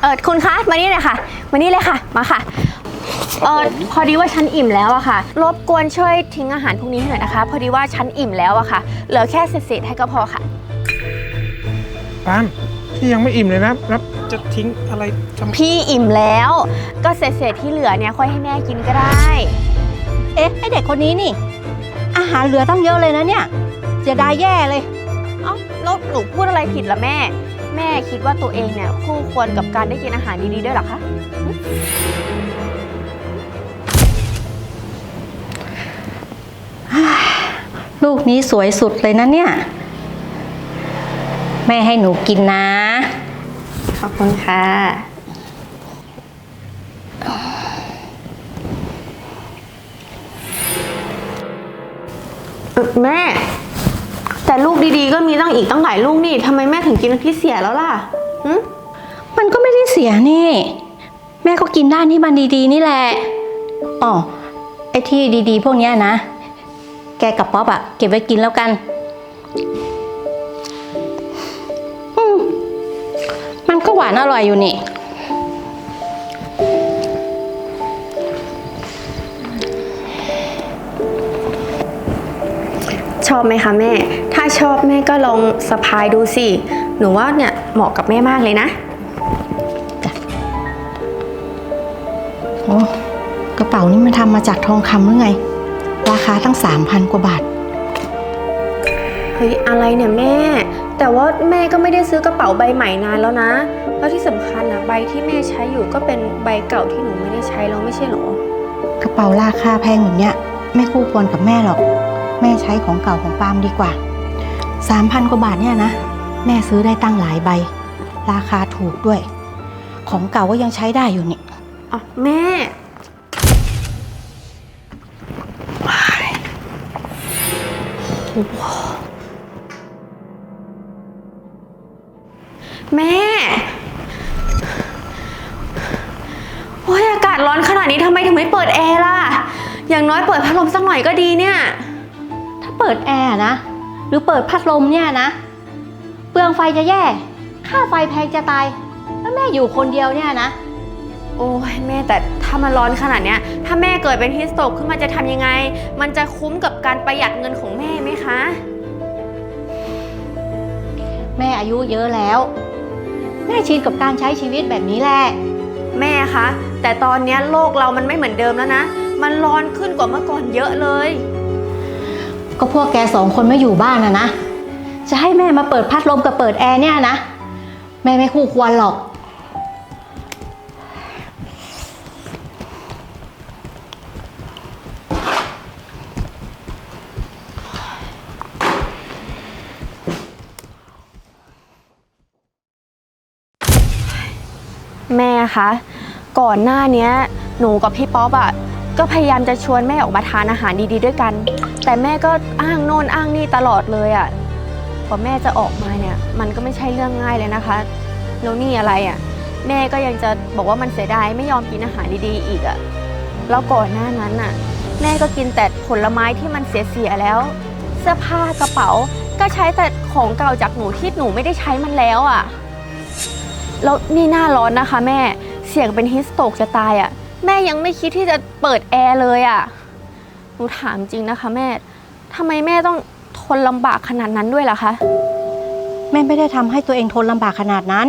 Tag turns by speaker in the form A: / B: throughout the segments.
A: เออคุณคะมานี่เลยค่ะ มานี่เลยค่ะ มาค่ะ เออพอดีว่าฉันอิ่มแล้วอะค่ะ รบกวนช่วยทิ้งอาหารพวกนี้ให้หน่อยนะคะ พอดีว่าฉันอิ่มแล้วอะค่ะ เหลือแค่เศษๆให้ก็พอค่ะ
B: ปาล์มพี่ยังไม่อิ่มเลยนะแล้วจะทิ้งอะไรทำ
A: พี่อิ่มแล้ว ก็เศษๆที่เหลือเนี่ยค่อยให้แม่กินก็ได้
C: เอ๊ะไอเด็กคนนี้นี่ อาหารเหลือตั้งเยอะเลยนะเนี่ยเสียดายแย่เลย
A: เอ้าแล้วหนูพูดอะไรผิดล่ะแม่ แม่คิดว่าตัวเองเนี่ยคู่ควรกับการได้กินอาหารดีๆด้วยเหรอคะ
C: ลูกนี้สวยสุดเลยนะเนี่ย แม่ให้หนูกินนะ
A: ขอบคุณค่ะ แม่ แต่ลูกดีๆ ก็มีตั้งอีกตั้งหลายลูกนี่ทำไมแม่ถึงกินที่เสียแล้วล่ะหึ
C: มันก็ไม่ได้เสียนี่ แม่ก็กินด้านที่มันดีๆ นี่แหละอ๋อไอ้ที่ดีๆ พวกเนี้ยนะ แกกับป๊อปอะเก็บไว้กินแล้วกันอืมมันก็หวานอร่อยอยู่นี่
A: ชอบไหมคะแม่ ถ้าชอบแม่ก็ลองสะพายดูสิ หนูว่าเนี่ยเหมาะกับแม่มากเลยนะ
C: โอ้กระเป๋านี่มันทำมาจากทองคำหรือไง ราคาตั้งสามพันกว่าบาท
A: เฮ้ยอะไรเนี่ยแม่ แต่ว่าแม่ก็ไม่ได้ซื้อกระเป๋าใบใหม่นานแล้วนะ แล้วที่สำคัญนะใบที่แม่ใช้อยู่ก็เป็นใบเก่าที่หนูไม่ได้ใช้แล้วไม่ใช่เหรอ
C: กระเป๋าราคาแพงแบบเนี้ยไม่คู่ควรกับแม่หรอก แม่ใช้ของเก่าของปาล์มดีกว่าสามพันกว่าบาทเนี่ยนะ แม่ซื้อได้ตั้งหลายใบ ราคาถูกด้วย ของเก่าก็ยังใช้ได้อยู่นี่
A: อะแม่ แม่ โอ้ยอากาศร้อนขนาดนี้ทำไมถึงไม่เปิดแอร์ล่ะ อย่างน้อยเปิดพัดลมสักหน่อยก็ดีเนี่ย
C: ถ้าเปิดแอร์นะ หรือเปิดพัดลมเนี่ยนะ เปลืองไฟจะแย่ ค่าไฟแพงจะตาย แล้วแม่อยู่คนเดียวเนี่ยนะ
A: โอ้ยแม่แต่ถ้ามันร้อนขนาดเนี้ย ถ้าแม่เกิดเป็นฮิสโตกขึ้นมาจะทำยังไง มันจะคุ้มกับการประหยัดเงินของแม่ไหมคะ
C: แม่อายุเยอะแล้ว แม่ชินกับการใช้ชีวิตแบบนี้แหละ
A: แม่คะ แต่ตอนเนี้ยโลกเรามันไม่เหมือนเดิมแล้วนะ มันร้อนขึ้นกว่าเมื่อก่อนเยอะเลย
C: ก็พวกแกสองคนไม่อยู่บ้านนะนะ จะให้แม่มาเปิดพัดลมกับเปิดแอร์เนี่ยนะ แม่ไม่คู่ควรหรอก
A: แม่คะ ก่อนหน้าเนี้ย หนูกับพี่ป๊อปอะ ก็พยายามจะชวนแม่ออกมาทานอาหารดีๆ ด้วยกัน แต่แม่ก็อ้างโน่นอ้างนี่ตลอดเลยอะพอแม่จะออกมาเนี่ย มันก็ไม่ใช่เรื่องง่ายเลยนะคะแล้วนี่อะไรอะแม่ก็ยังจะบอกว่ามันเสียดายไม่ยอมกินอาหารดีๆ อีกอะแล้วก่อนหน้านั้นน่ะ แม่ก็กินแต่ผลไม้ที่มันเสียๆแล้ว เสื้อผ้ากระเป๋าก็ใช้แต่ของเก่าจากหนูที่หนูไม่ได้ใช้มันแล้วอะแล้วนี่หน้าร้อนนะคะ แม่เสี่ยงเป็นฮิสโตกจะตายอะ่ะ แม่ยังไม่คิดที่จะเปิดแอร์เลยอะ่ะ หนูถามจริงนะคะแม่ ทำไมแม่ต้องทนลำบากขนาดนั้นด้วยล่ะคะ
C: แม่ไม่ได้ทำให้ตัวเองทนลำบากขนาดนั้น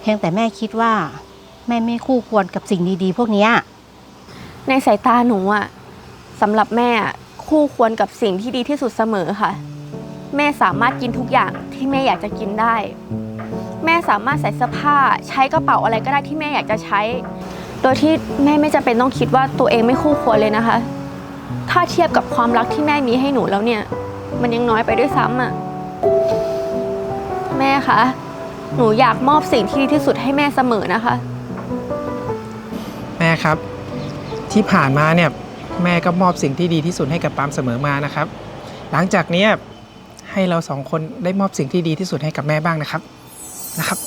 C: เพียงแต่แม่คิดว่า แม่ไม่คู่ควรกับสิ่งดีๆ พวกเนี้ย
A: ในสายตาหนูอะ่ะสำหรับแม่อะคู่ควรกับสิ่งที่ดีที่สุดเสมอค่ะ แม่สามารถกินทุกอย่างที่แม่อยากจะกินได้ แม่สามารถใส่เสื้อผ้าใช้กระเป๋าอะไรก็ได้ที่แม่อยากจะใช้ โดยที่แม่ไม่จำเป็นต้องคิดว่าตัวเองไม่คู่ควรเลยนะคะ ถ้าเทียบกับความรักที่แม่มีให้หนูแล้วเนี่ย มันยังน้อยไปด้วยซ้ำอะ แม่คะ หนูอยากมอบสิ่งที่ดีที่สุดให้แม่เสมอนะคะ
B: แม่ครับ ที่ผ่านมาเนี่ยแม่ก็มอบสิ่งที่ดีที่สุดให้กับปามเสมอมานะครับ หลังจากเนี้ยให้เราสองคนได้มอบสิ่งที่ดีที่สุดให้กับแม่บ้างนะครับนะครับ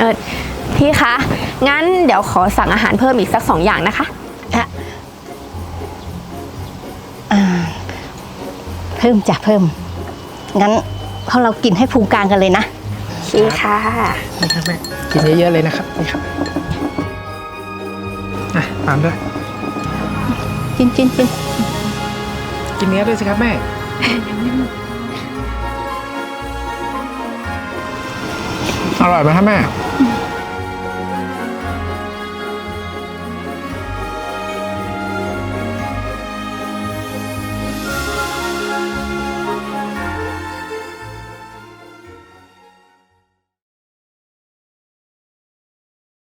A: เออพี่คะ งั้นเดี๋ยวขอสั่งอาหารเพิ่มอีกสักสองอย่างนะคะ
C: อะอ่าเพิ่มจ้ะเพิ่ม งั้นเพราะเรากินให้พุงกลางกันเลยนะ
A: โอเคค่ะ
B: นี่ครับแม่กินเยอะๆเลยนะครับนี่ครับอะตามด้วย
C: กินกินกิน
B: กินเนื้อด้วยสิครับแม่ อร่อยไหมครับแม่